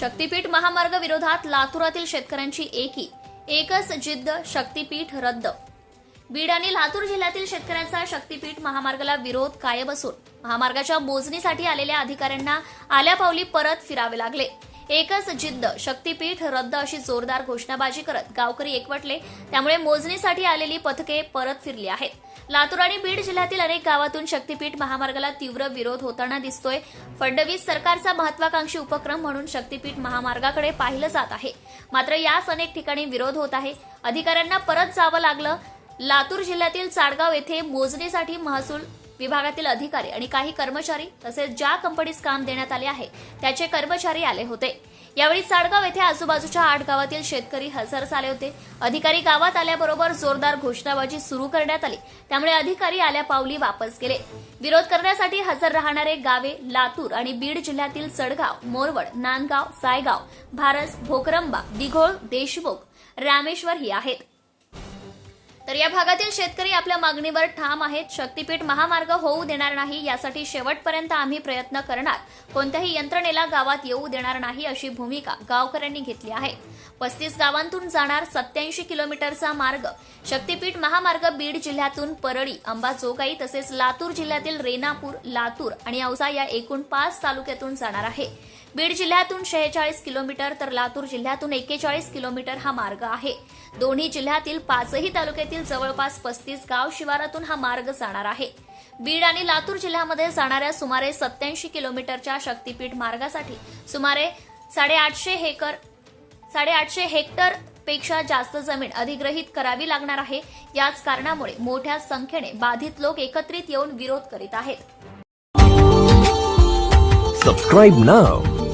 शक्तीपीठ महामार्ग विरोधात लातूरातील शेतकऱ्यांची एकी. एकच जिद्द शक्तीपीठ रद्द. बीड आणि लातूर जिल्ह्यातील शेतकऱ्यांचा शक्तीपीठ महामार्गाला विरोध कायम असून महामार्गाच्या मोजणीसाठी आलेल्या अधिकाऱ्यांना आल्यापावली परत फिरावे लागले. एकच जिद्द शक्तीपीठ रद्द अशी जोरदार घोषणाबाजी करत गावकरी एकवटले. त्यामुळे मोजणीसाठी आलेली पथके परत फिरली आहेत. लातूर आणि बीड जिल्ह्यातील अनेक गावातून शक्तीपीठ महामार्गाला तीव्र विरोध होताना दिसतोय. फडणवीस सरकारचा महत्वाकांक्षी उपक्रम म्हणून शक्तीपीठ महामार्गाकडे पाहिलं जात आहे. मात्र याच अनेक ठिकाणी विरोध होत आहे. अधिकाऱ्यांना परत जावं लागलं. लातूर जिल्ह्यातील चाडगाव येथे मोजणीसाठी महसूल विभागातील अधिकारी आणि काही कर्मचारी तसेच ज्या कंपनीस काम देण्यात आले आहे त्याचे कर्मचारी आले होते. यावेळी चाडगाव येथे आजूबाजूच्या आठ गावातील शेतकरी हजर झाले होते. अधिकारी गावात आल्याबरोबर जोरदार घोषणाबाजी सुरू करण्यात आली. त्यामुळे अधिकारी आल्या पावली वापस गेले. विरोध करण्यासाठी हजर राहणारे गावे लातूर आणि बीड जिल्ह्यातील चडगाव मोरवड नांदगाव सायगाव भारस भोकरंबा दिघोळ देशमुख रामेश्वर ही आहेत. तर या भागातील शेतकरी आपल्या मागणीवर ठाम आहेत. शक्तीपीठ महामार्ग होऊ देणार नाही यासाठी शेवटपर्यंत आम्ही प्रयत्न करणार. कोणत्याही यंत्रणेला गावात येऊ देणार नाही अशी भूमिका गावकऱ्यांनी घेतली आहे. पस्तीस गावांतून जाणार सत्याऐंशी किलोमीटरचा मार्ग. शक्तीपीठ महामार्ग बीड जिल्ह्यातून परळी अंबाजोगाई तसेच लातूर जिल्ह्यातील रेणापूर लातूर आणि औसा या एकूण पाच तालुक्यातून जाणार आहे. बीड जिल्ह्यातून शेहेचाळीस किलोमीटर तर लातूर जिल्ह्यातून एक्केचाळीस किलोमीटर हा मार्ग आहे. दोन्ही जिल्ह्यातील पाचही तालुक्यातील जवळपास पस्तीस गाव शिवारातून हा मार्ग जाणार आहे. बीड आणि लातूर जिल्ह्यामध्ये जाणाऱ्या सुमारे सत्याऐंशी किलोमीटरच्या शक्तीपीठ मार्गासाठी सुमारे साडेआठशे हेकर साडेआठशे हेक्टरपेक्षा जास्त जमीन अधिग्रहित करावी लागणार आहे. याच कारणामुळे मोठ्या संख्येने बाधित लोक एकत्रित येऊन विरोध करीत आहेत. Subscribe now.